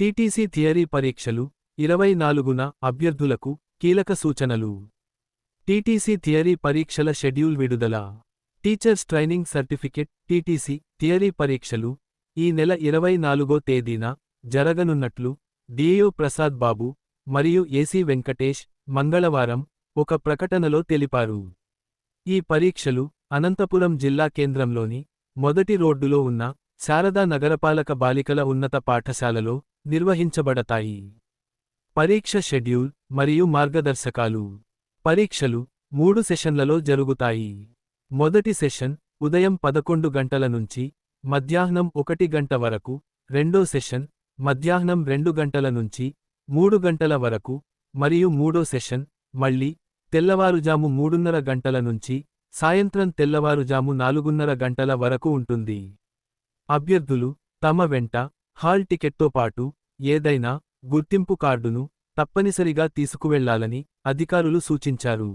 TTC theory పరీక్షలు ఇరవై నాలుగున అభ్యర్థులకు కీలక సూచనలు. టీటీసీ థియరీ పరీక్షల షెడ్యూల్ విడుదల. Teachers training certificate TTC theory పరీక్షలు ఈ నెల ఇరవై నాలుగో తేదీన జరగనున్నట్లు డిఏయూ ప్రసాద్ బాబు మరియు ఏసీ వెంకటేష్ మంగళవారం ఒక ప్రకటనలో తెలిపారు. ఈ పరీక్షలు అనంతపురం జిల్లా కేంద్రంలోని మొదటి రోడ్డులో ఉన్న శారదా నగరపాలక బాలికల ఉన్నత పాఠశాలలో నిర్వహించబడతాయి. పరీక్ష షెడ్యూల్ మరియు మార్గదర్శకాలు. పరీక్షలు మూడు సెషన్లలో జరుగుతాయి. మొదటి సెషన్ ఉదయం పదకొండు గంటల నుంచి మధ్యాహ్నం ఒకటి గంట వరకు రెండో సెషన్ మధ్యాహ్నం రెండు గంటల నుంచి మూడు గంటల వరకు మరియు మూడో సెషన్ మళ్ళీ తెల్లవారుజాము మూడున్నర గంటల నుంచి సాయంత్రం తెల్లవారుజాము నాలుగున్నర గంటల వరకు ఉంటుంది. అభ్యర్థులు తమ వెంట హాల్ టికెట్తో పాటు ఏదైనా గుర్తింపు కార్డును తప్పనిసరిగా తీసుకువెళ్ళాలని అధికారులు సూచించారు.